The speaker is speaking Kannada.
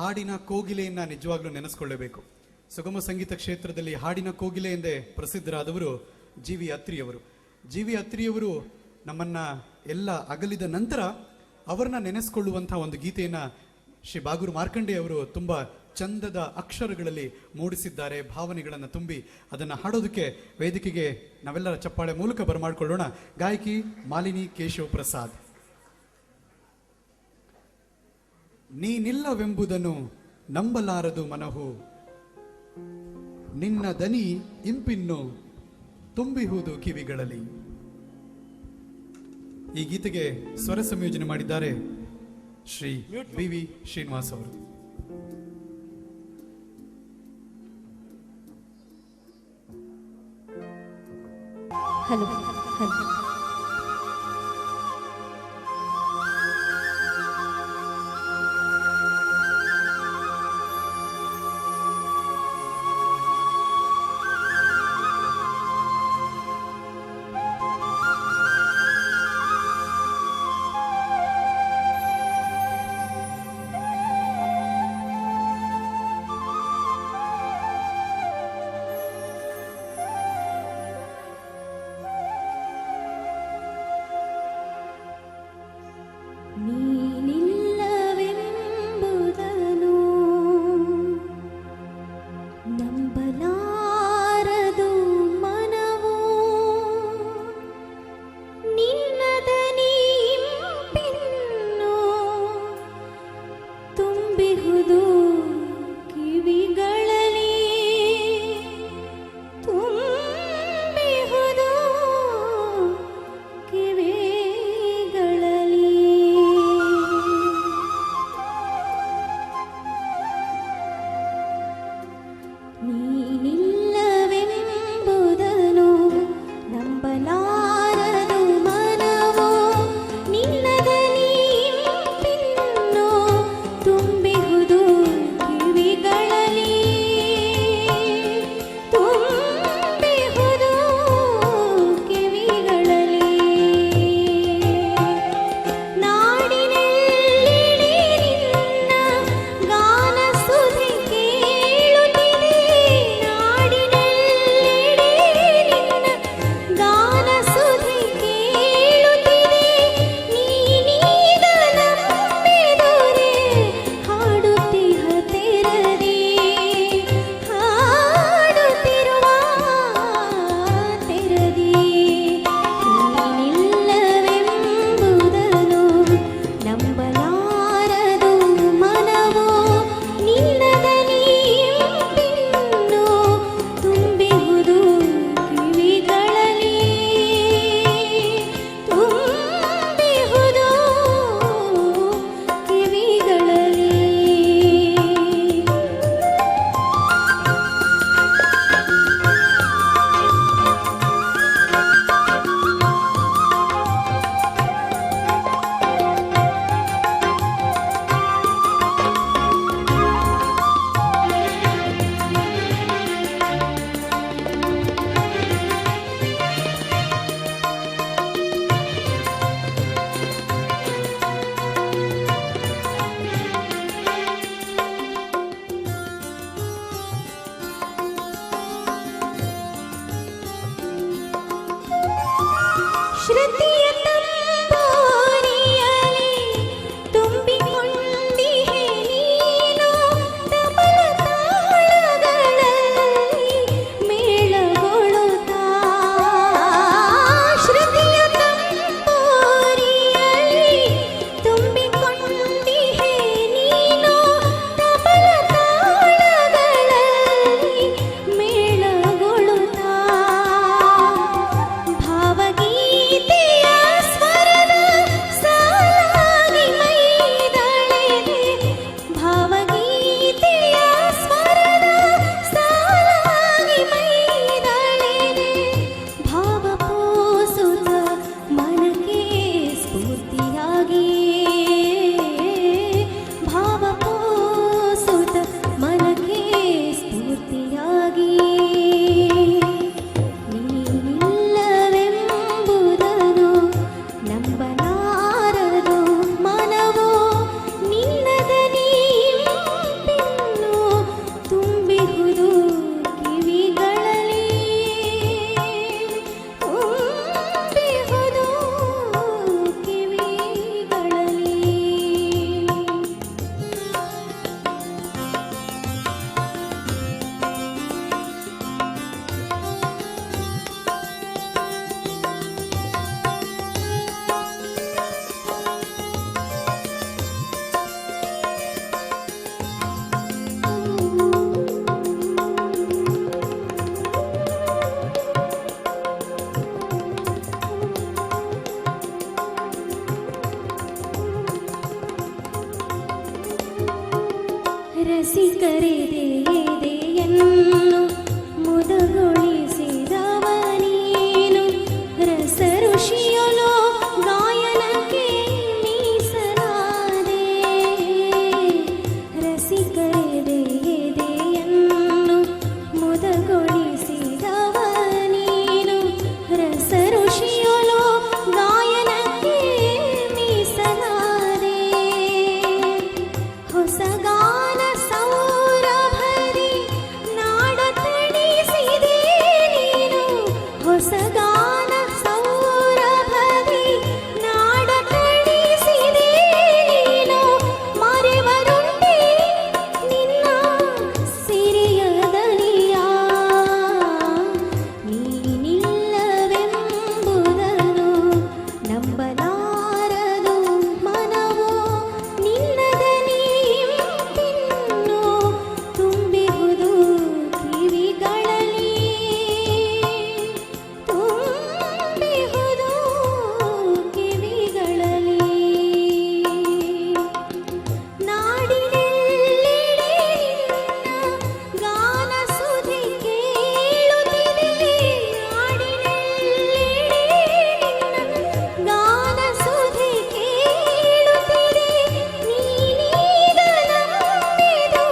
ಹಾಡಿನ ಕೋಗಿಲೆಯನ್ನ ನಿಜವಾಗ್ಲೂ ನೆನೆಸ್ಕೊಳ್ಳಬೇಕು. ಸುಗಮ ಸಂಗೀತ ಕ್ಷೇತ್ರದಲ್ಲಿ ಹಾಡಿನ ಕೋಗಿಲೆ ಎಂದೇ ಪ್ರಸಿದ್ಧರಾದವರು ಜಿ ವಿ ಅತ್ರಿಯವರು ಜಿ ವಿ ಅತ್ರಿಯವರು ನಮ್ಮನ್ನ ಎಲ್ಲ ಅಗಲಿದ ನಂತರ ಅವರನ್ನ ನೆನೆಸ್ಕೊಳ್ಳುವಂತಹ ಒಂದು ಗೀತೆಯನ್ನ ಶ್ರೀ ಬಾಗೂರು ಮಾರ್ಕಂಡೆ ಅವರು ತುಂಬಾ ಚಂದದ ಅಕ್ಷರಗಳಲ್ಲಿ ಮೂಡಿಸಿದ್ದಾರೆ, ಭಾವನೆಗಳನ್ನು ತುಂಬಿ ಅದನ್ನು ಹಾಡೋದಕ್ಕೆ ವೇದಿಕೆಗೆ ನಾವೆಲ್ಲರ ಚಪ್ಪಾಳೆ ಮೂಲಕ ಬರಮಾಡ್ಕೊಳ್ಳೋಣ. ಗಾಯಕಿ ಮಾಲಿನಿ ಕೇಶವ್ ಪ್ರಸಾದ್ ನೀನಿಲ್ಲವೆಂಬುದನ್ನು ನಂಬಲಾರದು ಮನಹು. ನಿನ್ನ ದನಿ ಇಂಪಿನ್ನು ತುಂಬಿಹುದು ಕಿವಿಗಳಲ್ಲಿ. ಈ ಗೀತೆಗೆ ಸ್ವರ ಸಂಯೋಜನೆ ಮಾಡಿದ್ದಾರೆ ಶ್ರೀ ವಿ ವಿ ಶ್ರೀನಿವಾಸ್ ಅವರು. Hello hello. श्रुति രസിക്കരുതേ